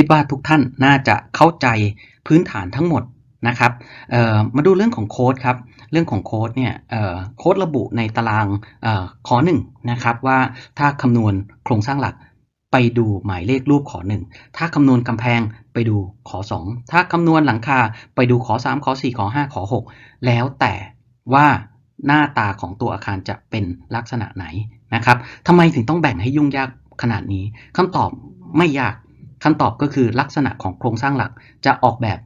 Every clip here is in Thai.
คิดว่าทุกท่านน่าจะเข้าใจพื้นฐานทั้งหมดนะครับมาดูเรื่องของโค้ดครับ เรื่องของโค้ดเนี่ยโค้ดระบุในตารางอขอหนึ่งนะครับว่าถ้าคำนวณโครงสร้างหลักไปดูหมายเลขรูปขอหนึ่งถ้าคำนวณกำแพงไปดูขอสองถ้าคำนวณหลังคาไปดูขอสามขอสี่ขอห้าขอหกแล้วแต่ว่าหน้าตาของตัวอาคารจะเป็นลักษณะไหนนะครับทำไมถึงต้องแบ่งให้ยุ่งยากขนาดนี้คำตอบไม่ยาก คำตอบก็คือลักษณะของโครงสร้างหลักจะออกแบบ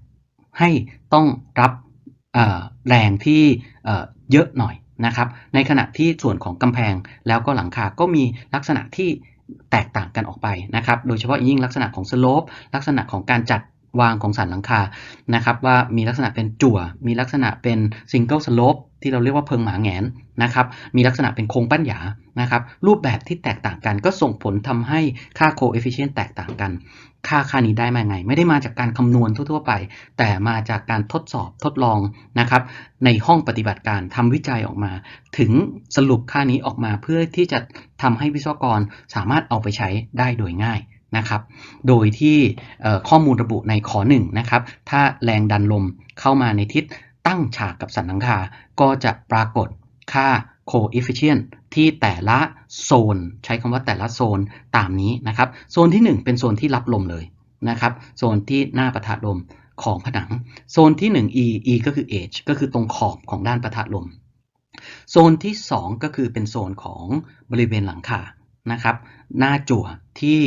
ให้ต้องรับแรงที่เยอะหน่อยนะครับ ในขณะที่ส่วนของกำแพงแล้วก็หลังคาก็มีลักษณะที่แตกต่างกันออกไปนะครับ โดยเฉพาะยิ่งลักษณะของสโลปลักษณะของการจัด วางของสันหลังคานะครับว่ามีลักษณะเป็นจั่ว มีลักษณะเป็นซิงเกิลสโลปที่เราเรียกว่าเพิงหมาแงนนะครับมีลักษณะเป็นโครงปั้นหยานะครับรูปแบบที่แตกต่างกัน ก็ส่งผลทำให้ค่า coefficient แตกต่างกัน ค่าค่านี้ได้มาไง ไม่ได้มาจากการคำนวณทั่วๆไป แต่มาจากการทดสอบทดลองนะครับในห้องปฏิบัติการทำวิจัยออกมา ถึงสรุปค่านี้ออกมาเพื่อที่จะทำให้วิศวกรสามารถเอาไปใช้ได้โดยง่าย นะครับ โดยที่ข้อมูลระบุในขอ1นะครับ ถ้าแรงดันลมเข้ามาในทิศตั้งฉากกับสันหลังคา ก็จะปรากฏค่า coefficient ที่แต่ละโซน ใช้คำว่าแต่ละโซนตามนี้นะครับ โซนที่ 1 เป็นโซนที่รับลมเลยนะครับ โซนที่หน้าปะทะลมของผนัง โซนที่1 e e ก็คือ edge ก็คือตรงขอบของด้านปะทะลม โซนที่ 2 ก็คือเป็นโซนของบริเวณหลังคานะครับ หน้าจั่วที่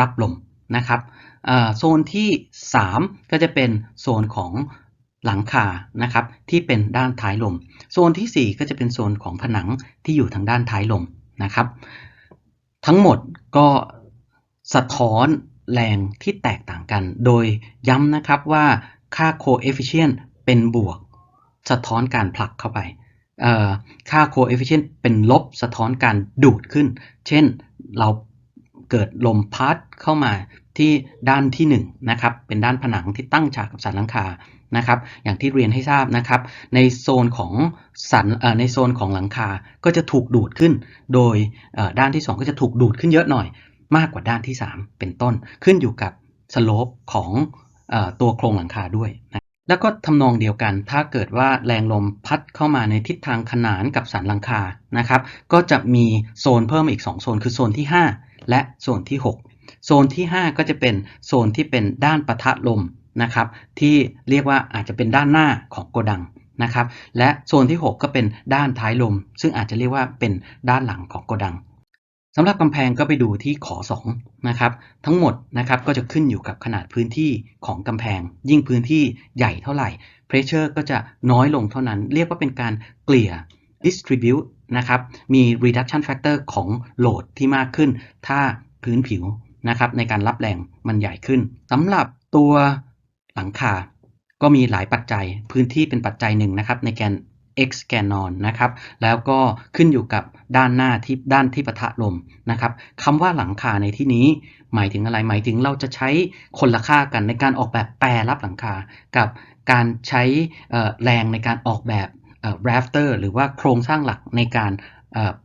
รับลมนะครับโซนที่ 3 ก็จะเป็นโซนของหลังคานะครับที่เป็นด้านท้ายลม โซนที่ 4 ก็จะเป็นโซนของผนังที่อยู่ทางด้านท้ายลมนะครับ ทั้งหมดก็สะท้อนแรงที่แตกต่างกัน โดยย้ำนะครับว่าค่า coefficient เป็นบวก สะท้อนการผลักเข้าไปค่า coefficient เป็นลบสะท้อนการดูดขึ้น เช่นเรา เกิดลมพัดเข้ามาที่ด้านที่1นะครับเป็นด้านผนังที่ตั้งฉากกับสันหลังคานะครับอย่างที่เรียนให้ทราบนะครับในโซนของสันในโซนของหลังคาก็จะถูกดูดขึ้น โดยด้านที่ 2 ก็จะถูกดูดขึ้นเยอะหน่อย มากกว่าด้านที่ 3 เป็นต้นขึ้นอยู่กับสโลปของอตัวโครงหลังคาด้วยนะแล้วก็ทำนองเดียวกัน ถ้าเกิดว่าแรงลมพัดเข้ามาในทิศทางขนานกับสันหลังคานะครับ ก็จะมีโซนเพิ่มอีก 2 โซน คือโซนที่ 5 และโซนที่ 6 โซนที่ 5 ก็จะเป็นโซนที่เป็นด้านปะทะลมนะครับ ที่เรียกว่าอาจจะเป็นด้านหน้าของโกดังนะครับ และโซนที่ 6 ก็เป็นด้านท้ายลม ซึ่งอาจจะเรียกว่าเป็นด้านหลังของโกดังสำหรับกำแพงก็ไปดูที่ขอ2นะครับ ทั้งหมดนะครับก็จะขึ้นอยู่กับขนาดพื้นที่ของกำแพง ยิ่งพื้นที่ใหญ่เท่าไหร่ pressure ก็จะน้อยลงเท่านั้น เรียกว่าเป็นการเกลี่ย distribute นะครับมี reduction factor ของโหลดที่มากขึ้น ถ้าพื้นผิวนะครับในการรับแรงมันใหญ่ขึ้นสำหรับตัวหลังคา ก็มีหลายปัจจัย พื้นที่เป็นปัจจัยหนึ่งนะครับในแกน x แกนนอนนะครับแล้วก็ขึ้นอยู่กับด้านหน้าที่ด้านที่ปะทะลมนะครับคำว่าหลังคาในที่นี้ หมายถึงอะไรหมายถึงเราจะใช้คนละค่ากันในการออกแบบแปรรับหลังคา กับการใช้แรงในการออกแบบ rafter หรือว่าโครงสร้างหลักในการ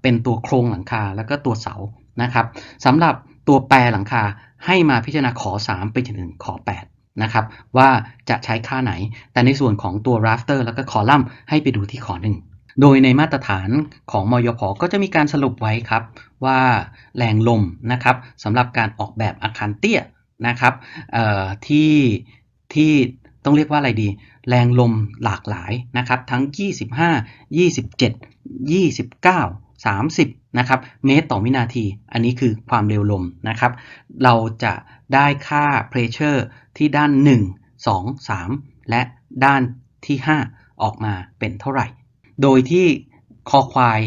เป็นตัวโครงหลังคาแล้วก็ตัวเสานะครับสำหรับตัวแปรหลังคาให้มาพิจารณาขอ 3 ไปจนถึงขอ 8 นะครับว่าจะใช้ค่าไหน แต่ในส่วนของตัว rafter แล้วก็คอลัมน์ให้ไปดูที่ขอ 1 โดยในมาตรฐานของมยพก็จะมีการสรุปไว้ครับว่าแรงลมนะครับสำหรับการออกแบบอาคารเตี้ยนะครับที่ที่ ต้องเรียกว่าอะไรดี แรงลมหลากหลายนะครับ ทั้ง 25 27 29 30 นะครับ เมตรต่อวินาที อันนี้คือความเร็วลมนะครับ เราจะได้ค่า pressure ที่ด้าน 1 2 3 และด้านที่ 5 ออกมาเป็นเท่าไหร่ โดยที่คอควาย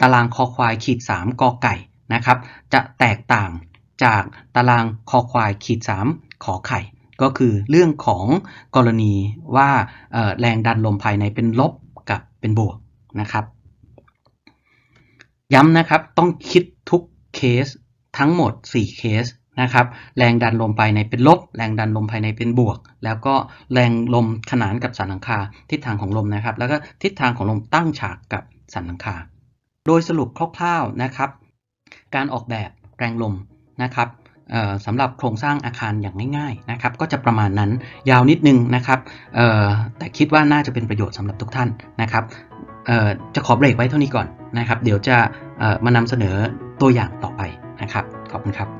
ตารางคอควายขีด 3กอไก่นะครับ จะแตกต่างจากตารางคอควายขีด 3 ขอไข่ ก็คือเรื่องของกรณีว่าแรงดันลมภายในเป็นลบกับเป็นบวกนะครับ ย้ำนะครับต้องคิดทุกเคสทั้งหมด 4 เคสนะครับ แรงดันลมภายในเป็นลบ แรงดันลมภายในเป็นบวก แล้วก็แรงลมขนานกับสันหลังคาทิศทางของลมนะครับ แล้วก็ทิศทางของลมตั้งฉากกับสันหลังคา โดยสรุปคร่าวๆนะครับ การออกแบบแรงลมนะครับ สำหรับโครงสร้างอาคารอย่างง่ายๆนะครับก็จะประมาณนั้นยาวนิดนึงนะครับแต่คิดว่าน่าจะเป็นประโยชน์สำหรับทุกท่านนะครับจะขอเบรกไว้เท่านี้ก่อนนะครับ เดี๋ยวจะมานำเสนอตัวอย่างต่อไปนะครับ ขอบคุณครับ